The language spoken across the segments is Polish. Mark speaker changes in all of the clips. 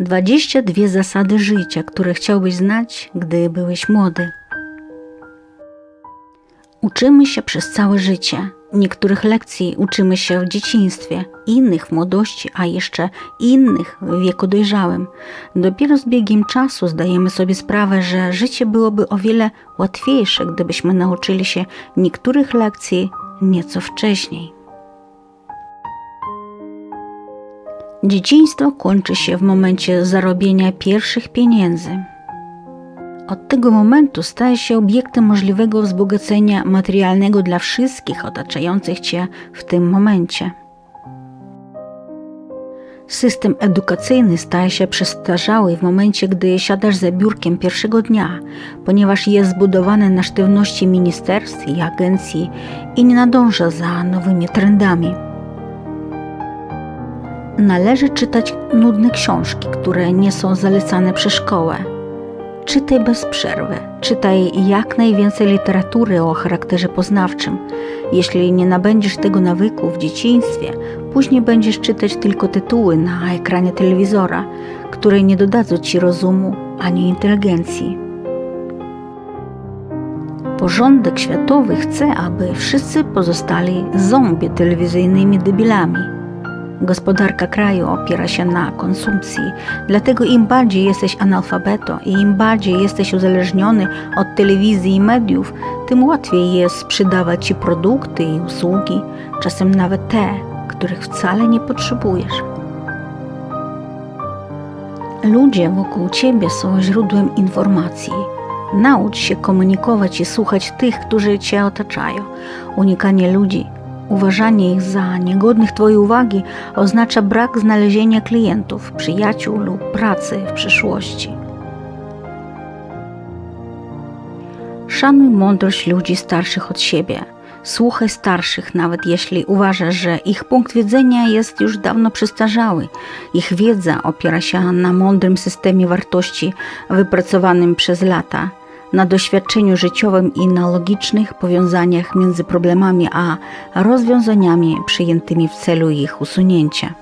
Speaker 1: 22 zasady życia, które chciałbyś znać, gdy byłeś młody. Uczymy się przez całe życie. Niektórych lekcji uczymy się w dzieciństwie, innych w młodości, a jeszcze innych w wieku dojrzałym. Dopiero z biegiem czasu zdajemy sobie sprawę, że życie byłoby o wiele łatwiejsze, gdybyśmy nauczyli się niektórych lekcji nieco wcześniej. Dzieciństwo kończy się w momencie zarobienia pierwszych pieniędzy. Od tego momentu staje się obiektem możliwego wzbogacenia materialnego dla wszystkich otaczających cię w tym momencie. System edukacyjny staje się przestarzały w momencie, gdy siadasz za biurkiem pierwszego dnia, ponieważ jest zbudowany na sztywności ministerstw i agencji i nie nadąża za nowymi trendami. Należy czytać nudne książki, które nie są zalecane przez szkołę. Czytaj bez przerwy, czytaj jak najwięcej literatury o charakterze poznawczym. Jeśli nie nabędziesz tego nawyku w dzieciństwie, później będziesz czytać tylko tytuły na ekranie telewizora, które nie dodadzą ci rozumu ani inteligencji. Porządek światowy chce, aby wszyscy pozostali zombie telewizyjnymi debilami. Gospodarka kraju opiera się na konsumpcji, dlatego im bardziej jesteś analfabeto i im bardziej jesteś uzależniony od telewizji i mediów, tym łatwiej jest sprzedawać ci produkty i usługi, czasem nawet te, których wcale nie potrzebujesz. Ludzie wokół ciebie są źródłem informacji. Naucz się komunikować i słuchać tych, którzy cię otaczają. Unikanie ludzi, Uważanie ich za niegodnych Twojej uwagi oznacza brak znalezienia klientów, przyjaciół lub pracy w przyszłości. Szanuj mądrość ludzi starszych od siebie. Słuchaj starszych, nawet jeśli uważasz, że ich punkt widzenia jest już dawno przestarzały. Ich wiedza opiera się na mądrym systemie wartości wypracowanym przez lata na doświadczeniu życiowym i na logicznych powiązaniach między problemami a rozwiązaniami przyjętymi w celu ich usunięcia.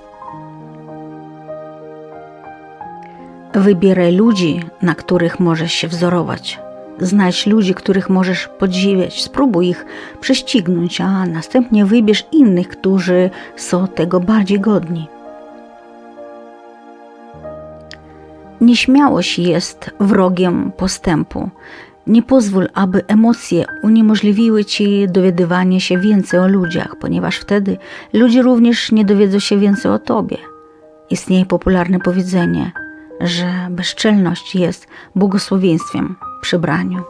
Speaker 1: Wybieraj ludzi, na których możesz się wzorować. Znajdź ludzi, których możesz podziwiać, spróbuj ich prześcignąć, a następnie wybierz innych, którzy są tego bardziej godni. Nieśmiałość jest wrogiem postępu. Nie pozwól, aby emocje uniemożliwiły ci dowiadywanie się więcej o ludziach, ponieważ wtedy ludzie również nie dowiedzą się więcej o tobie. Istnieje popularne powiedzenie, że bezczelność jest błogosławieństwem przy braniu.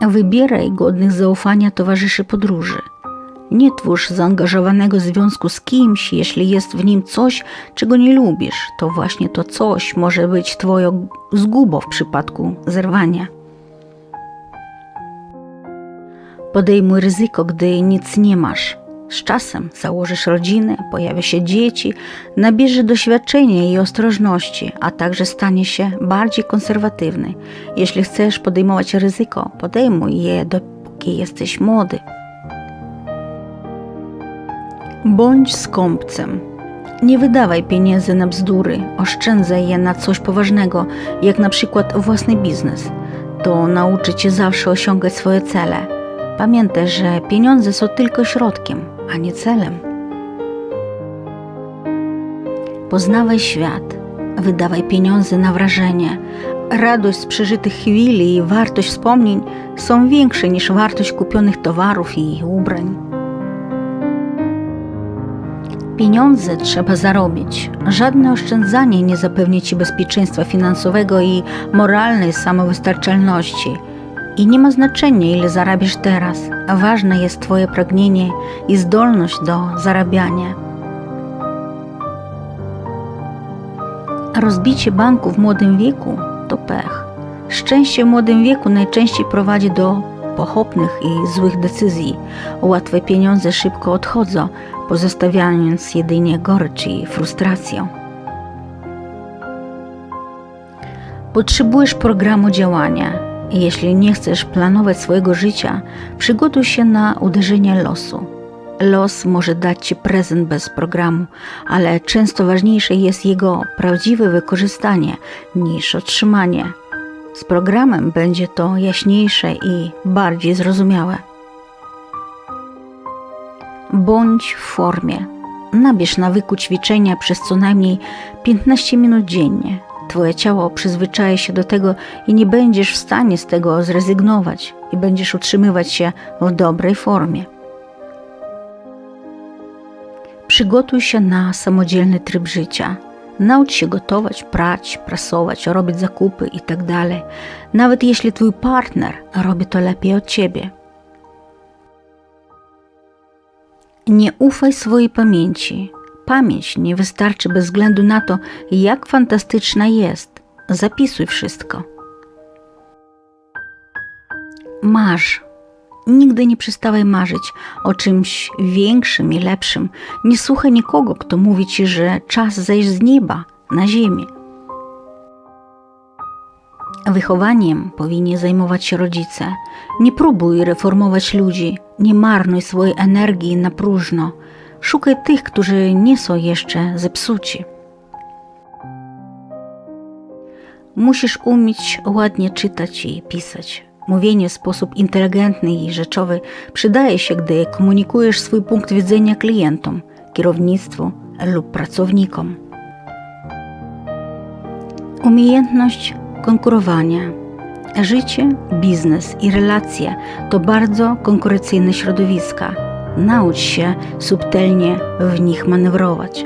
Speaker 1: Wybieraj godnych zaufania towarzyszy podróży – nie twórz zaangażowanego związku z kimś, jeśli jest w nim coś, czego nie lubisz. To właśnie to coś może być Twoją zgubą w przypadku zerwania. Podejmuj ryzyko, gdy nic nie masz. Z czasem założysz rodzinę, pojawia się dzieci, nabierze doświadczenia i ostrożności, a także stanie się bardziej konserwatywny. Jeśli chcesz podejmować ryzyko, podejmuj je dopóki jesteś młody. Bądź skąpcem. Nie wydawaj pieniędzy na bzdury, oszczędzaj je na coś poważnego, jak na przykład własny biznes. To nauczy cię zawsze osiągać swoje cele. Pamiętaj, że pieniądze są tylko środkiem, a nie celem. Poznawaj świat, wydawaj pieniądze na wrażenie. Radość z przeżytych chwili i wartość wspomnień są większe niż wartość kupionych towarów i ubrań. Pieniądze trzeba zarobić. Żadne oszczędzanie nie zapewni ci bezpieczeństwa finansowego i moralnej samowystarczalności. I nie ma znaczenia, ile zarabiasz teraz, ważne jest Twoje pragnienie i zdolność do zarabiania. Rozbicie banku w młodym wieku to pech. Szczęście w młodym wieku najczęściej prowadzi do pochopnych i złych decyzji. Łatwe pieniądze szybko odchodzą, pozostawiając jedynie gorycz i frustrację. Potrzebujesz programu działania. Jeśli nie chcesz planować swojego życia, przygotuj się na uderzenie losu. Los może dać Ci prezent bez programu, ale często ważniejsze jest jego prawdziwe wykorzystanie niż otrzymanie. Z programem będzie to jaśniejsze i bardziej zrozumiałe. Bądź w formie. Nabierz nawyku ćwiczenia przez co najmniej 15 minut dziennie. Twoje ciało przyzwyczaje się do tego i nie będziesz w stanie z tego zrezygnować i będziesz utrzymywać się w dobrej formie. Przygotuj się na samodzielny tryb życia. Naucz się gotować, prać, prasować, robić zakupy itd. Nawet jeśli twój partner robi to lepiej od ciebie. Nie ufaj swojej pamięci. Pamięć nie wystarczy bez względu na to, jak fantastyczna jest. Zapisuj wszystko. Marz. Nigdy nie przestawaj marzyć o czymś większym i lepszym. Nie słuchaj nikogo, kto mówi ci, że czas zejść z nieba na ziemię. Wychowaniem powinni zajmować się rodzice. Nie próbuj reformować ludzi, nie marnuj swojej energii na próżno. Szukaj tych, którzy nie są jeszcze zepsuci. Musisz umieć ładnie czytać i pisać. Mówienie w sposób inteligentny i rzeczowy przydaje się, gdy komunikujesz swój punkt widzenia klientom, kierownictwu lub pracownikom. Umiejętność konkurowania. Życie, biznes i relacje to bardzo konkurencyjne środowiska. Naucz się subtelnie w nich manewrować.